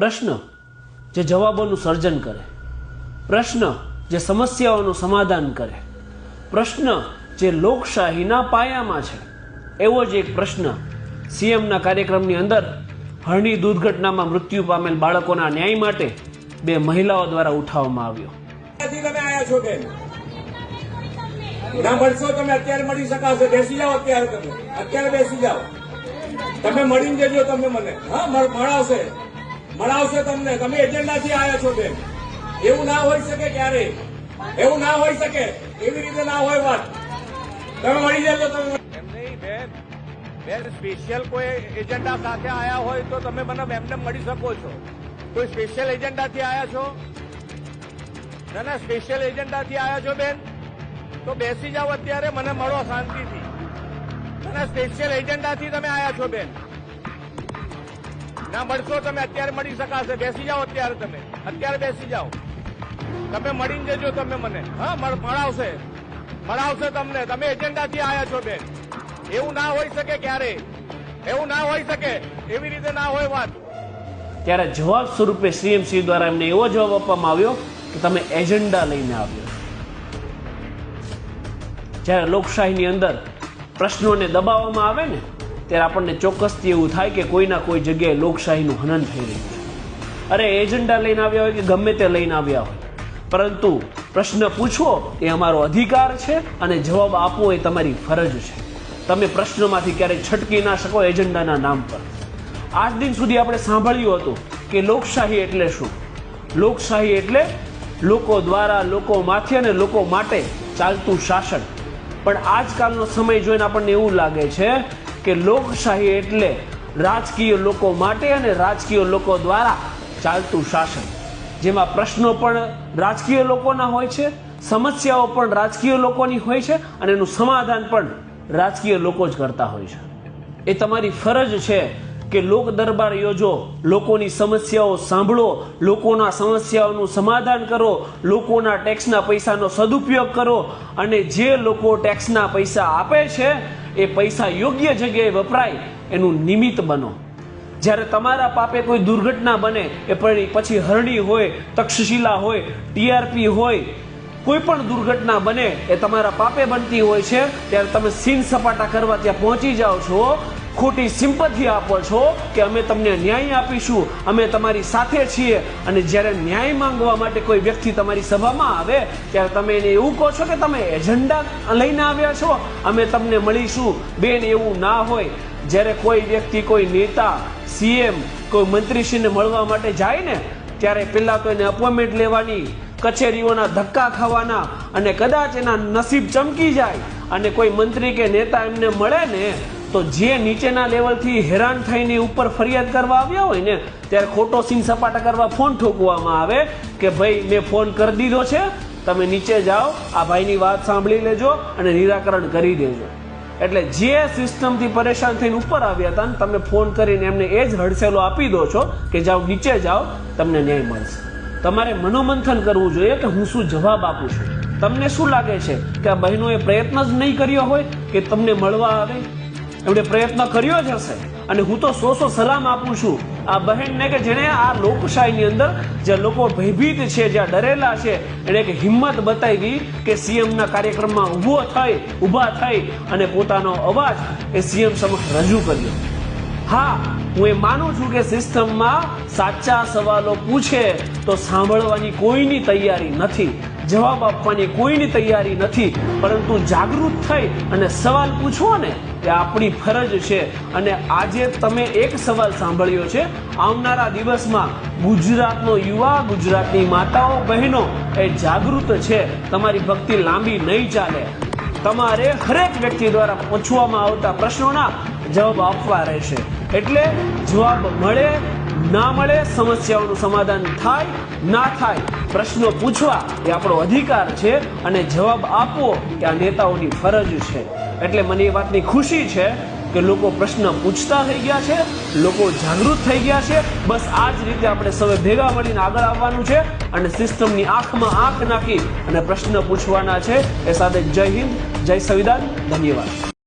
પ્રશ્ન જે જવાબોનું સર્જન કરે. પ્રશ્ન જે સમસ્યાઓનું સમાધાન કરે. પ્રશ્ન જે લોકશાહીના પાયામાં છે. એવો જ એક પ્રશ્ન સીએમના કાર્યક્રમની અંદર હરણી દુર્ઘટનામાં મૃત્યુ પામેલ બાળકોના ન્યાય માટે બે મહિલાઓ દ્વારા ઉઠાવવામાં આવ્યો. તમે આયા છો બેન ના મળશો તમે, અત્યારે મળી શકાશે. બેસી જાઓ અત્યારે તમે. અત્યારે બેસી જાઓ. તમે મળીને જજો તમે મને. હા, મળ- મળાવશે મળાવશે તમને. તમે એજન્ડાથી આવ્યા છો બેન. એવું ના હોઈ શકે ક્યારે. એવું ના હોઈ શકે. એવી રીતે ના હોય વાત. તમે મળી જાય તમે બેન. સ્પેશિયલ કોઈ એજન્ડા સાથે આવ્યા હોય તો તમે મને એમને મળી શકો છો. કોઈ સ્પેશિયલ એજન્ડાથી આવ્યા છો? ના ના સ્પેશિયલ એજન્ડાથી આવ્યા છો, બેન. તો બેસી જાઓ અત્યારે, મને મળો શાંતિથી. ના સ્પેશિયલ એજન્ડાથી તમે આવ્યા છો, બેન. ના મળશો તમે અત્યારે મળી શકાશે. બેસી જાઓ અત્યારે તમે. અત્યારે બેસી જાઓ. તમે મળીને જજો તમે મને. હા, મળ- મળાવશે. મળાવશે તમને. તમે એજન્ડાથી આવ્યા છો બેન. એવું ના હોઈ શકે ક્યારે? એવું ના હોઈ શકે. એવી રીતે ના હોય વાત. ત્યારે જવાબ સ્વરૂપે સીએમસી દ્વારા એમને એવો જવાબ આપવામાં આવ્યો કે તમે એજન્ડા લઈને આવ્યો. જ્યારે લોકશાહીની અંદર પ્રશ્નોને દબાવવામાં આવે ને ત્યારે આપણને ચોક્કસથી એવું થાય કે કોઈના કોઈ જગ્યાએ લોકશાહીનું હનન થઈ રહ્યું છે. અરે એજન્ડા લઈને આવ્યા હોય કે ગમે તે લઈને આવ્યા હોય. પરંતુ પ્રશ્ન પૂછવો એ અમારો અધિકાર છે અને જવાબ આપવો એ તમારી ફરજ છે. તમે પ્રશ્નમાંથી ક્યારેય છટકી ના શકો એજન્ડાના નામ પર. આજ દિન સુધી આપણે સાંભળ્યું હતું કે લોકશાહી એટલે શું? લોકશાહી એટલે લોકો દ્વારા લોકો માથે અને લોકો માટે ચાલતું શાસન. પણ આજકાલનો સમય જોઈને આપણને એવું લાગે છે કે લોકશાહી એટલે રાજકીય લોકો માટે અને રાજકીય લોકો દ્વારા ચાલતું શાસન. જેમાં પ્રશ્નો પણ રાજકીય લોકોના હોય છે, સમસ્યાઓ પણ રાજકીય લોકોની હોય છે અને એનું સમાધાન પણ રાજકીય લોકો જ કરતા હોય છે. એ તમારી ફરજ છે કે લોક દરબાર યોજો, લોકોની સમસ્યાઓ સાંભળો, લોકોના સમસ્યાઓનું સમાધાન કરો, લોકોના ટેક્સના પૈસાનો સદુપયોગ કરો અને જે લોકો ટેક્સના પૈસા આપે છે એ પૈસા યોગ્ય જગ્યાએ વપરાય, એનું નિમિત્ત બનો. જ્યારે તમારા પાપે કોઈ દુર્ઘટના બને, એ પછી હરણી હોય, તક્ષશિલા હોય ટીઆરપી હોય, કોઈ પણ દુર્ઘટના બને, એ તમારા પાપે બનતી હોય છે, ત્યારે તમે સીન સપાટા કરવા ત્યાં પહોંચી જાઓ છો ખોટી સિમ્પથી આપો છો કે અમે તમને ન્યાય આપીશું. અમે તમારી સાથે છીએ અને જ્યારે ન્યાય માંગવા માટે કોઈ વ્યક્તિ તમારી સભામાં આવે, ત્યારે તમે એને એવું કહો છો કે તમે એજન્ડા લઈને આવ્યા છો. અમે તમને મળીશું. બેન, એવું ના હોય. જ્યારે કોઈ વ્યક્તિ, કોઈ નેતા, સીએમ, કોઈ મંત્રીશ્રીને મળવા માટે જાય ને, ત્યારે પહેલાં તો એને અપોઇન્ટમેન્ટ લેવાની, કચેરીઓના ધક્કા ખાવાના અને કદાચ એના નસીબ ચમકી જાય અને કોઈ મંત્રી કે નેતા એમને મળે ને તો જે નીચેના લેવલથી હેરાન થઈને ઉપર ફરિયાદ કરવા આવ્યા હોય ને, ત્યારે ખોટો સીન સપાટા કરવા ફોન ઠોકવામાં આવે કે ભાઈ, મેં ફોન કરી દીધો છે, તમે નીચે જાઓ, આ ભાઈની વાત સાંભળી લેજો અને નિરાકરણ કરી દેજો. એટલે જે સિસ્ટમથી પરેશાન થઈને ઉપર આવ્યા હતા તમે ફોન કરીને એમને એ જ હડસેલો આપી દો છો કે જાઓ નીચે જાઓ, તમને ન્યાય મળશે. તમારે મનોમંથન કરવું જોઈએ કે હું શું જવાબ આપું છું? તમને શું લાગે છે? કે આ બહેનોએ પ્રયત્ન જ નહીં કર્યો હોય કે તમને મળવા આવે? એમણે પ્રયત્ન કર્યો જ હશે. અને હું તો સો સો સલામ આપું છું. આ બહેનને કે જેણે આ લોકશાહીની અંદર જે લોકો ભયભીત છે, જ્યાં ડરેલા છે, એણે એક હિંમત બતાવી કે સીએમના કાર્યક્રમમાં ઊભો થઈ, ઊભા થઈ અને પોતાનો અવાજ એ સીએમ સમક્ષ રજૂ કર્યો. હા, હું એ માનું છું કે સિસ્ટમમાં સાચા સવાલો પૂછે તો સાંભળવાની કોઈની તૈયારી નથી. જવાબ આપવાની કોઈની તૈયારી નથી, પરંતુ જાગૃત થઈ અને સવાલ પૂછવો ને, એ આપણી ફરજ છે. અને આજે તમે એક સવાલ સાંભળ્યો છે, આવનારા દિવસમાં ગુજરાતનો યુવા, ગુજરાતની માતાઓ, બહેનો એ જાગૃત છે. તમારી ભક્તિ લાંબી નહીં ચાલે. તમારે હરેક વ્યક્તિ દ્વારા પૂછવામાં આવતા પ્રશ્નોના જવાબ આપવા રહેશે. એટલે જવાબ મળે ના મળે, સમસ્યાઓનું સમાધાન થાય, ના થાય, પ્રશ્નો પૂછવા એ આપણો અધિકાર છે અને જવાબ આપવો એ આ નેતાઓની ફરજ છે. એટલે મને એ વાતની ખુશી છે કે લોકો પ્રશ્ન પૂછતા થઈ ગયા છે, લોકો જાગૃત થઈ ગયા છે. બસ આ જ રીતે આપણે સૌએ ભેગા મળીને આગળ આવવાનું છે અને સિસ્ટમની આંખમાં આંખ નાખી અને પ્રશ્ન પૂછવાના છે. એ સાથે જય હિન્દ, જય સંવિધાન. ધન્યવાદ.